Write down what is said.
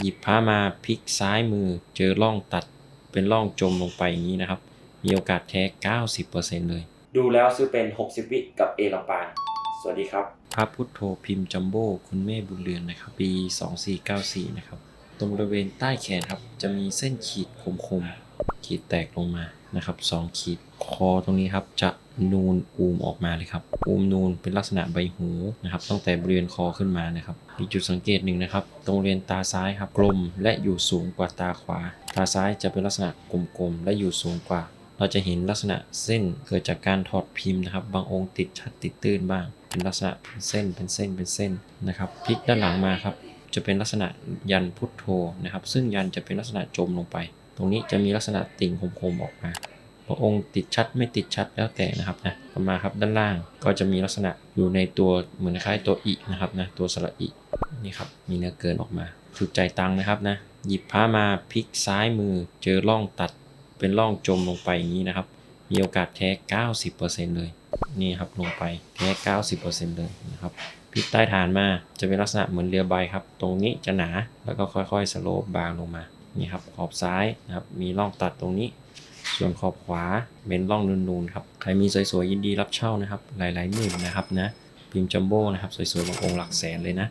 หยิบผ้ามาพลิกซ้ายมือเจอร่องตัดเป็นร่องจมลงไปอย่างนี้นะครับ มีโอกาสแท้ 90%เลย ดูแล้วซื้อเป็น 60 วิกับเอลำปางสวัสดีครับพระพุทโธพิมพ์จัมโบ้คุณแม่บุญเรือนนะครับ ปี 2494 นะครับ ตรงบริเวณใต้แขนครับ จะมีเส้นขีดคมๆ ขีดแตกลงมานะครับสองขีด คอตรงนี้ครับจะนูนอูมออกมาเลยครับอูมนูนเป็นลักษณะใบหูนะครับตั้งแต่บริเวณคอขึ้นมานะครับมีจุดสังเกตหนึ่งนะครับ ตรงบริเวณตาซ้ายครับกลมและอยู่สูงกว่าตาขวา ตาซ้ายจะเป็นลักษณะกลมๆและอยู่สูงกว่า เราจะเห็นลักษณะเส้นเกิดจากการถอดพิมพ์นะครับ บางองค์ติดชัดติดตื้นบ้าง เป็นลักษณะเป็นเส้นเป็นเส้นเป็นเส้นนะครับพลิกด้านหลังมาครับจะเป็นลักษณะยันพุทโธนะครับ ซึ่งยันจะเป็นลักษณะจมลงไป ตรงนี้จะมีลักษณะติ่งคมๆออกมา พระองค์ติดชัดไม่ติดชัดแล้วแต่นะครับนะต่อมาครับด้านล่างก็จะมีลักษณะอยู่ในตัวเหมือนคล้ายตัวอินะครับนะตัวสระอินี่ครับมีเนื้อเกินออกมาถูกใจตังนะครับนะหยิบผ้ามาพลิกซ้ายมือเจอร่องตัดเป็นร่องจมลงไปอย่างนี้นะครับ มีโอกาสแท้ 90%เลยนี่ครับลงไปแท้ 90%เลยนะครับพลิกใต้ฐานมาจะเป็นลักษณะเหมือนเรือใบครับ ตรงนี้จะหนาแล้วก็ค่อยๆสโลปบางลงมานี่ครับขอบซ้ายนะครับมีร่องตัดตรงนี้ ส่วนขอบขวาเป็นร่องนูนๆครับใครมีสวยๆยินดีรับเช่านะครับ หลายๆหมื่นนะครับนะพิมพ์จัมโบ้นะครับสวยๆบางองค์หลักแสนเลยนะ